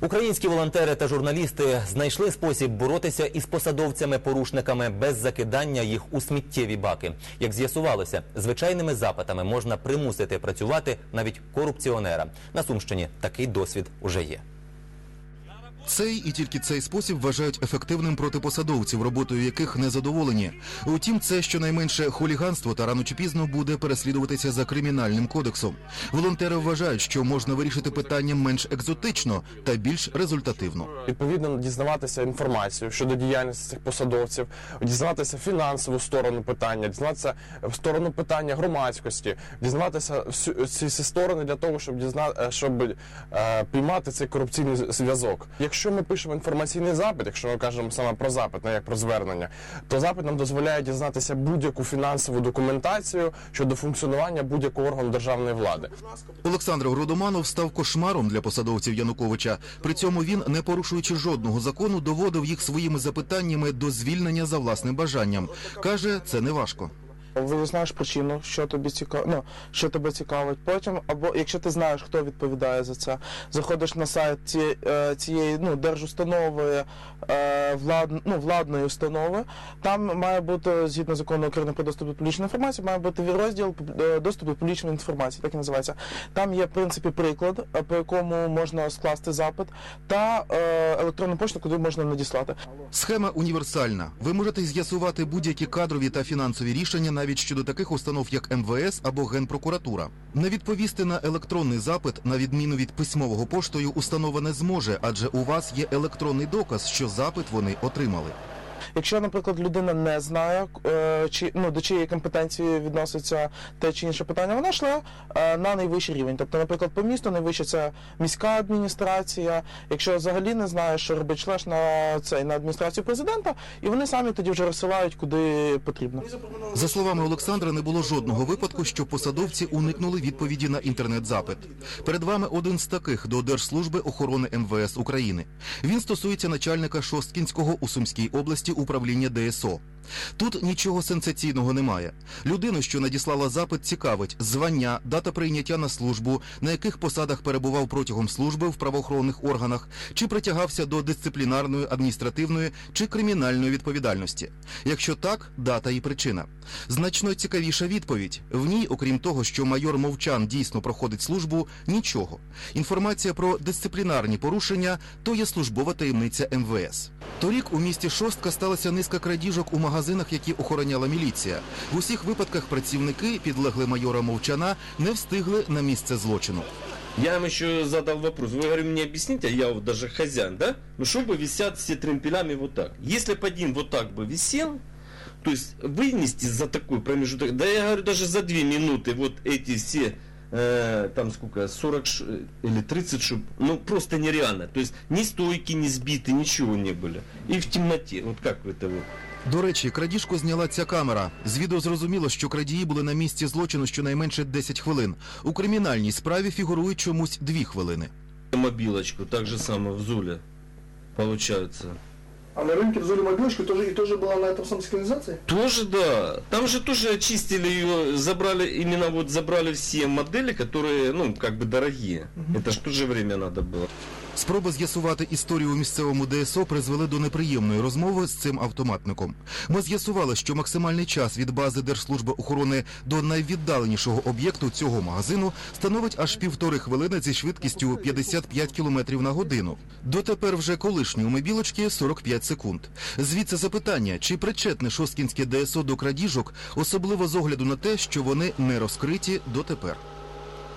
Українські волонтери та журналісти знайшли спосіб боротися із посадовцями-порушниками без закидання їх у сміттєві баки. Як з'ясувалося, звичайними запитами можна примусити працювати навіть корупціонера. На Сумщині такий досвід уже є. Цей і тільки цей спосіб вважають ефективним проти посадовців, роботою яких не задоволені. Утім, це щонайменше хуліганство та рано чи пізно буде переслідуватися за кримінальним кодексом. Волонтери вважають, що можна вирішити питання менш екзотично та більш результативно. Відповідно, дізнаватися інформацію щодо діяльності цих посадовців, дізнаватися фінансову сторону питання, дізнатися сторону питання громадськості, дізнаватися всю ці всі сторони для того, щоб дізна... е, щоб е, піймати цей корупційний зв'язок. Якщо ми пишемо інформаційний запит, якщо ми кажемо саме про запит, не як про звернення, то запит нам дозволяє дізнатися будь-яку фінансову документацію щодо функціонування будь-якого органу державної влади. Олександр Гродоманов став кошмаром для посадовців Януковича. При цьому він, не порушуючи жодного закону, доводив їх своїми запитаннями до звільнення за власним бажанням. каже, це не важко. Виясняєш причину, що тобі цікаво, ну, що тебе цікавить. Потім, або якщо ти знаєш, хто відповідає за це, заходиш на сайт ці, е, цієї ну, держустанови, е, влад, ну, владної установи. Там має бути, згідно закону України про доступ до публічної інформації, має бути розділ е, доступ до публічної інформації, так і називається. Там є, в принципі, приклад, по якому можна скласти запит, та електронну пошту, куди можна надіслати. Схема універсальна. Ви можете з'ясувати будь-які кадрові та фінансові рішення навіть щодо таких установ, як МВС або Генпрокуратура. Не відповісти на електронний запит, на відміну від письмового поштою, установа не зможе, адже у вас є електронний доказ, що запит вони отримали. Якщо, наприклад, людина не знає, е, чи ну до чиєї компетенції відноситься те чи інше питання, вона йшла е, на найвищий рівень. Тобто, наприклад, по місту найвище це міська адміністрація. Якщо взагалі не знаєш, що робить, шлеш на цей на адміністрацію президента, і вони самі тоді вже розсилають куди потрібно. За словами Олександра, не було жодного випадку, що посадовці уникнули відповіді на інтернет-запит. Перед вами один з таких до Держслужби охорони МВС України. Він стосується начальника Шосткінського у Сумській області управління ДСО. Тут нічого сенсаційного немає. Людину, що надіслала запит, цікавить звання, дата прийняття на службу, на яких посадах перебував протягом служби в правоохоронних органах, чи притягався до дисциплінарної, адміністративної чи кримінальної відповідальності. Якщо так, дата і причина. Значно цікавіша відповідь. В ній, окрім того, що майор Мовчан дійсно проходить службу, нічого. Інформація про дисциплінарні порушення то є службова таємниця МВС. Торік у місті Шостка сталася низка крадіжок у магазинах, які охороняла міліція. В усіх випадках працівники, підлегли майора Мовчана, не встигли на місце злочину. Я вам еще задал вопрос. Вы, говорю, мне объясните, я вот даже хозяин, да? Ну, что бы висят все тремпелями вот так? Если бы один вот так бы висел, то есть вынести за такой промежуток, да я говорю, даже за две минуты вот эти все, э, там сколько, 40 ш- или 30 шуб, ну, просто нереально. То есть ни стойки, ни сбиты, ничего не были. И в темноте, вот как это вот. До речі, крадіжку зняла ця камера. З відео зрозуміло, що крадії були на місці злочину щонайменше 10 хвилин. У кримінальній справі фігурують чомусь 2 хвилини. Мобилочку, так же самое в Зуле, получается. А на рынке взяли мобилочку тоже, и тоже была на этом самом сигнализации? Тоже да. Там же тоже очистили ее, забрали, именно вот забрали все модели, которые, ну, как бы дорогие. Это ж в то же время надо было. Спроби з'ясувати історію у місцевому ДСО призвели до неприємної розмови з цим автоматником. Ми з'ясували, що максимальний час від бази Держслужби охорони до найвіддаленішого об'єкту цього магазину становить аж півтори хвилини зі швидкістю 55 км на годину. Дотепер вже колишні у мобілочки 45 секунд. Звідси запитання, чи причетне Шосткінське ДСО до крадіжок, особливо з огляду на те, що вони не розкриті дотепер.